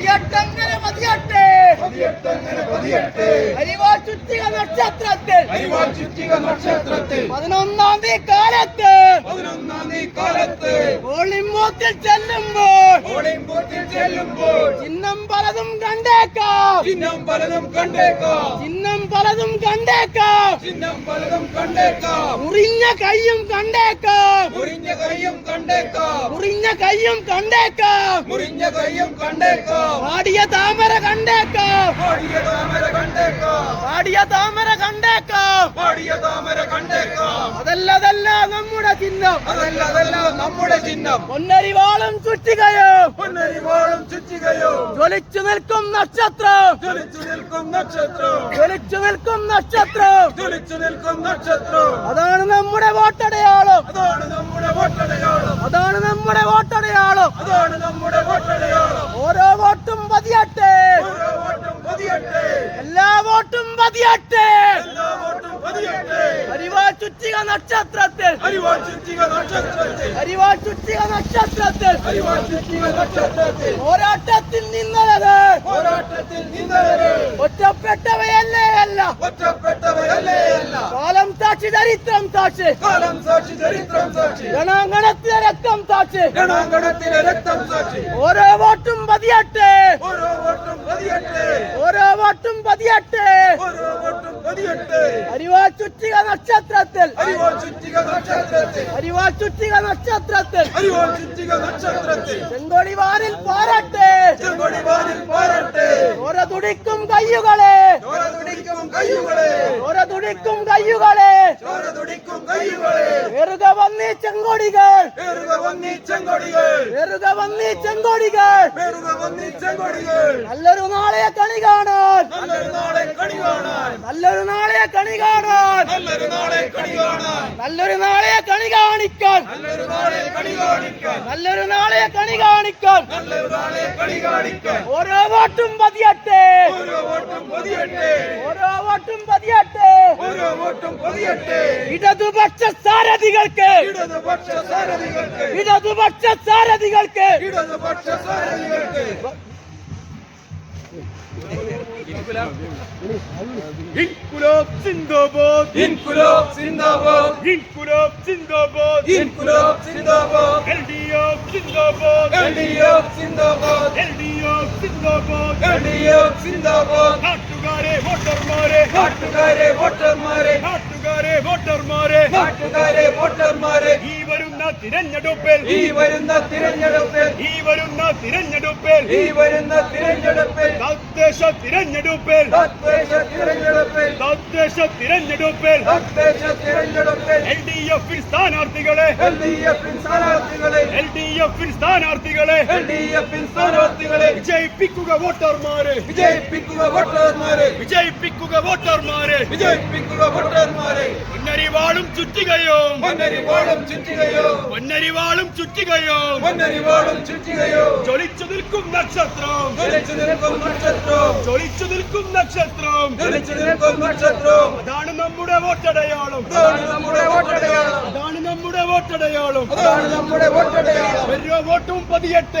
പതിയെട്ടങ്ങനെ പതിയെട്ട്? പതിയെട്ടങ്ങനെ പതിയെട്ട്? അരിവാൾ ചുറ്റിക നക്ഷത്രത്തിൽ. അരിവാൾ ചുറ്റിക നക്ഷത്രത്തിൽ. പതിനൊന്നാം തീയതി കാലത്ത്. പതിനൊന്നാം തീയതി കാലത്ത്. പോളിംഗ് ചെല്ലുമ്പോൾ. പോളിംഗ് ബൂത്തിൽ ചെല്ലുമ്പോൾ. ചിഹ്നം പലതും കണ്ടേക്കാം. ചിഹ്നം പലതും കണ്ടേക്കാം. ചിഹ്നം പലതും കണ്ടേക്കാം. ചിഹ്നം പലതും കണ്ടേക്കാം. മുറിഞ്ഞ കൈയും കണ്ടേക്കാം. മുറിഞ്ഞ കൈയും കണ്ടേക്കാം. മുറിഞ്ഞ കൈയും കണ്ടേക്കാം. മുറിഞ്ഞ കൈയും കണ്ടേക്കാം. ആടിയ താമര കണ്ടേക്കാം. ആടിയ താമര കണ്ടേക്കാം. ആടിയ താമര കണ്ടേക്കാം. ആടിയ താമര കണ്ടേക്കാം. അതല്ലതല്ല അതല്ല നമ്മുടെ ചിഹ്നം. അതല്ലതല്ല അതല്ല നമ്മുടെ ചിഹ്നം. പൊന്നരിവാളും ചുറ്റുകയോ. പൊന്നരിവാളും ചുറ്റികയോ. ജ്വലിച്ചു നിൽക്കും നക്ഷത്രം. ജ്വലിച്ചു നിൽക്കും നക്ഷത്രം. ജ്വലിച്ചു നിൽക്കും നക്ഷത്രം. നിൽക്കും നക്ഷത്രം. അതാണ് നമ്മുടെ വോട്ടടയാളം. അതാണ് നമ്മുടെ വോട്ടടയാളം. അതാണ് നമ്മുടെ വോട്ടടയാളം. അതാണ് നമ്മുടെ വോട്ടടയാളം. ഓരോ വോട്ടും പതിയട്ടെ. ഓരോ വോട്ടും പതിയട്ടെ. എല്ലാ വോട്ടും പതിയട്ടെ. എല്ലാ വോട്ടും പതിയട്ടെ. അരിവാൾ ചുറ്റിക നക്ഷത്രത്തിൽ. അരിവാൾ ചുറ്റിക നക്ഷത്രത്തിൽ. അരിവാൾ ചുറ്റിക നക്ഷത്രത്തിൽ. അരിവാൾ ചുറ്റിക നക്ഷത്രത്തിൽ. പോരാട്ടത്തിൽ നിന്നത് പോരാട്ടത്തിൽ നിന്നവരെ ഒറ്റപ്പെട്ടവയല്ലേ അല്ല. ഒറ്റപ്പെട്ടവയല്ലേ അല്ല. കാലം സാക്ഷി ചരിത്രം സാക്ഷി. കാലം സാക്ഷി ചരിത്രം സാക്ഷി. ഗണാങ്കണത്തിലെ രക്തം സാക്ഷി. ഗണാങ്കണത്തിലെ രക്തം സാക്ഷി. ഓരോ വോട്ടും പതിയട്ടെ. ഓരോ വോട്ടും പതിയട്ടെ. ഓരോ വോട്ടും പതിയട്ടെ. ഓരോ വോട്ടും പതിയട്ടെ. അരിവാ ചുറ്റിക നക്ഷത്രത്തിൽ. അരിവാ ചുറ്റിക നക്ഷത്രത്തിൽ. അരിവാ ചുറ്റിക നക്ഷത്രത്തിൽ. അരിവാ ചുറ്റിക നക്ഷത്രത്തിൽ. ചെങ്കോടി വാരിൽ പാരട്ടെ. ഏറുക വന്നീ ചെങ്കോടികൾ. പേരുക വന്നീ ചെങ്കൊടികൾ. ഏറുക വന്നീ ചെങ്കോടികൾ. പേരുക വന്നീ ചെങ്കൊടികൾ. നല്ലൊരു നാളെ കണി കാണാൻ. നല്ലൊരു നാളെ കണി കാണാൻ. നല്ലൊരു നാളെ കണി കാണാൻ. നല്ലൊരു നാളെ കണി കാണാൻ. നല്ലൊരു നാളെ കണി കാണിക്കാൻ. നല്ലൊരു നാളെ കണി കാണിക്കാൻ. നല്ലൊരു നാളെ കണി കാണിക്കാൻ. നല്ലൊരു നാളെ കണി കാണിക്കാൻ. ഓരോ വോട്ടും പതിയട്ടെ. ഓരോ വോട്ടും പതിയട്ടെ. ഓരോ വോട്ടും പതിയട്ടെ. ഓരോ വോട്ടും പൊതിയട്ടെ. ഇടതുപക്ഷ സാരഥികൾക്ക് ഇടതുപക്ഷ സാരഥികൾക്ക്. ഇടതുപക്ഷ സാരഥികൾക്ക് ഇടതുപക്ഷ സാരഥികൾക്ക്. ഇൻകുലാബ് സിന്ദാബാദ് ഇൻകുലാബ് സിന്ദാബാദ് ഇൻകുലാബ് സിന്ദാബാദ് ഇൻകുലാബ് സിന്ദാബാദ് എൽഡിഎഫ് സിന്ദാബാദ് എൽഡിഎഫ് സിന്ദാബാദ് എൽഡിഎഫ് സിന്ദാബാദ് എൽഡിഎഫ് സിന്ദാബാദ് നാട്ടുകാരെ വോട്ടർമാരെ നാട്ടുകാരെ വോട്ടർമാരെ നാട്ടുകാരെ വോട്ടർമാരെ ഈ തിരഞ്ഞെടുപ്പിൽ. ഈ വരുന്ന തിരഞ്ഞെടുപ്പിൽ. ഈ വരുന്ന തിരഞ്ഞെടുപ്പിൽ. ഈ വരുന്ന തിരഞ്ഞെടുപ്പിൽ. തദ്ദേശ തിരഞ്ഞെടുപ്പിൽ. തദ്ദേശ തിരഞ്ഞെടുപ്പിൽ. തദ്ദേശ തിരഞ്ഞെടുപ്പിൽ. തദ്ദേശ തിരഞ്ഞെടുപ്പിൽ. എൽ ഡി എഫിൽ സ്ഥാനാർത്ഥികളെ. എൽ ഡി എഫിൽ സ്ഥാനാർത്ഥികളെ. എൽ ഡി എഫിൽ സ്ഥാനാർത്ഥികളെ. എൽ ഡി എഫിൽ സ്ഥാനാർത്ഥികളെ. വിജയിപ്പിക്കുക വോട്ടർമാരെ. വിജയിപ്പിക്കുക വോട്ടർമാരെ. വിജയിപ്പിക്കുക വോട്ടർമാരെ. വിജയിപ്പിക്കുക വോട്ടർമാരെ. മുന്നറിവാളും ചുറ്റുകയോ. മുന്നറിവാളും ചുറ്റികയോ. പൊന്നരിവാളും ചുറ്റികയോ. പൊന്നരിവാളും ചുറ്റികയോ. ചൊളിച്ചു നിൽക്കും നക്ഷത്രം. ചൊളിച്ചു നിൽക്കും നക്ഷത്രം. ചൊളിച്ചു നിൽക്കും നക്ഷത്രം. ചൊളിച്ചു നിൽക്കും നക്ഷത്രം. അതാണ് നമ്മുടെ വോട്ടടയാളം. അതാണ് നമ്മുടെ വോട്ടടയാളം. അതാണ് നമ്മുടെ വോട്ടടയാളം. അതാണ് നമ്മുടെ വോട്ടടയാളം. ഓരോ വോട്ടും പതിയെട്ട്.